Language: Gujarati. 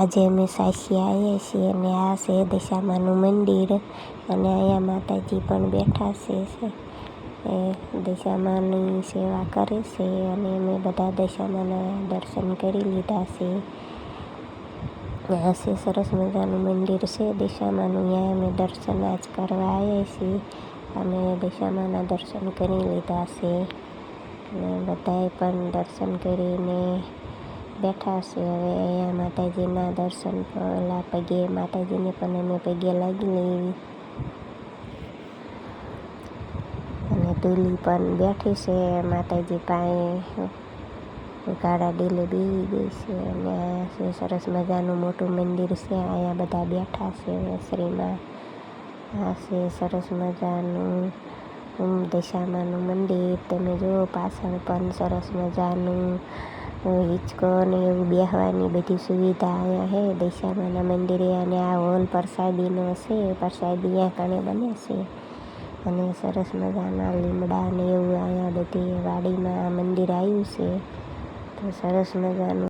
આજે અમે સાસી આવ્યા છીએ. અને આ છે દશામાનું મંદિર અને અહીંયા માતાજી પણ બેઠા છે એ દશામાની સેવા કરે છે અને અમે બધા દશામાના દર્શન કરી લીધા છે. આ છે સરસ મજાનું મંદિર છે. દશામાનું અહીંયા અમે દર્શન આજ કરવા આવ્યા છીએ અમે દશામાના દર્શન કરી લીધા છે. અને બધાએ પણ દર્શન કરીને બેઠા છે. હવે અહીંયા માતાજીના દર્શન પહેલાં પગે, માતાજીને પણ અમે પગે લાગી લેવી. અને તુલી પણ બેઠી છે, માતાજી પાસે ગાળા ડીલે બેસી ગઈ છે. અને છે સરસ મજાનું મોટું મંદિર છે, અહીંયા બધા બેઠા છે શ્રીમાં આ છે સરસ મજાનું દશામાનું મંદિર, તમે જુઓ, પાછળ પણ સરસ મજાનું હિંચકો ને એવું બેસવાની બધી સુવિધા અહીંયા છે દશામાના મંદિરે અને આ હોલ પ્રસાદીનો છે, પ્રસાદી અહીંયા કણે બને છે. અને સરસ મજાના લીમડા ને એવું અહીંયા બધી વાડીમાં મંદિર આવ્યું છે. તો સરસ મજાનું